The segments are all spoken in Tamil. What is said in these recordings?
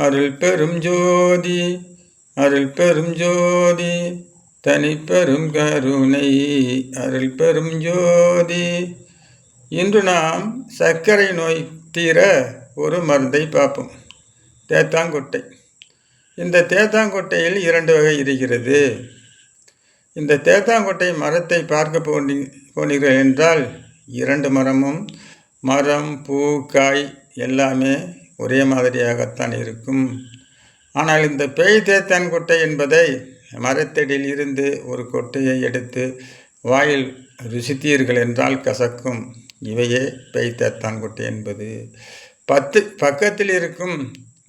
அருள் பெரும் ஜோதி அருள் பெரும் ஜோதி தனிப்பெரும் கருணை. அருள் பெரும் ஜோதி இன்று நாம் சர்க்கரை நோய் தீர ஒரு மருந்தை பார்ப்போம். தேத்தாங்கொட்டை. இந்த தேத்தாங்கொட்டையில் இரண்டு வகை இருக்கிறது. இந்த தேத்தாங்கொட்டை மரத்தை பார்க்க போனி போனீர்கள் என்றால் இரண்டு மரமும் மரம் பூ காய் எல்லாமே ஒரே மாதிரியாகத்தான் இருக்கும். ஆனால் இந்த பேய் தேத்தன் கொட்டை என்பதை மரத்தடியில் இருந்து ஒரு கொட்டையை எடுத்து வாயில் ருசித்தீர்கள் என்றால் கசக்கும். இவையே பேய் தேத்தான் கொட்டை என்பது. பத்து பக்கத்தில் இருக்கும்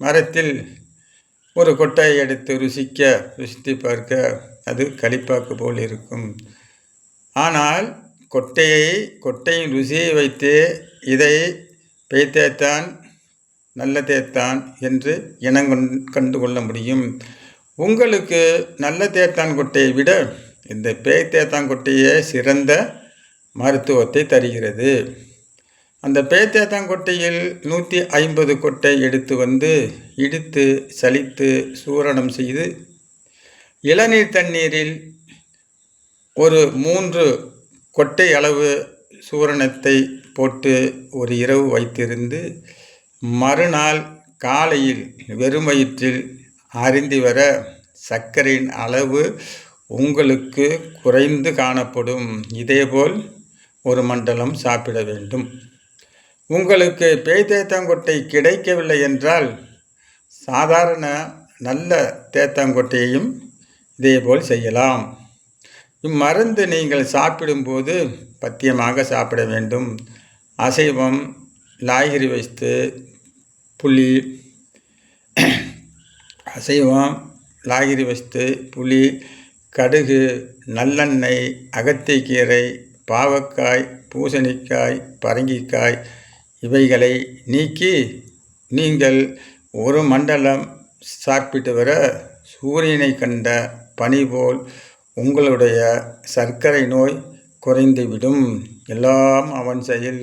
மரத்தில் ஒரு கொட்டையை எடுத்து ருசிக்க ருசித்து பார்க்க அது களிப்பாக்கு போல் இருக்கும். ஆனால் கொட்டையை கொட்டையின் ருசியை வைத்து இதை பெய்தேத்தான் நல்ல தேத்தான் என்று இனங்கொண் கண்டு கொள்ள முடியும். உங்களுக்கு நல்ல தேத்தான் கொட்டையை விட இந்த பேய் தேத்தாங்கொட்டையே சிறந்த மருத்துவத்தை தருகிறது. அந்த பேய் கொட்டையில் நூற்றி ஐம்பது கொட்டை எடுத்து வந்து இடித்து சலித்து சூரணம் செய்து இளநீர் தண்ணீரில் ஒரு மூன்று கொட்டை அளவு சூரணத்தை போட்டு ஒரு இரவு வைத்திருந்து மறுநாள் காலையில் வெறும் வயிற்றில் அறிந்து வர சர்க்கரையின் அளவு உங்களுக்கு குறைந்து காணப்படும். இதேபோல் ஒரு மண்டலம் சாப்பிட வேண்டும். உங்களுக்கு பேய் தேத்தாங்கொட்டை கிடைக்கவில்லை என்றால் சாதாரண நல்ல தேத்தாங்கொட்டையையும் இதேபோல் செய்யலாம். இம்மருந்து நீங்கள் சாப்பிடும்போது பத்தியமாக சாப்பிட வேண்டும். அசைவம் லாகிரி வைத்து புளி அசைவம் லாகிரி வஸ்து புளி கடுகு நல்லெண்ணெய் அகத்திக்கீரை பாவக்காய் பூசணிக்காய் பரங்கிக்காய் இவைகளை நீக்கி நீங்கள் ஒரு மண்டலம் சாப்பிட்டு வர சூரியனை கண்ட பனி போல் உங்களுடைய சர்க்கரை நோய் குறைந்துவிடும். எல்லாம் அவன் செயல்.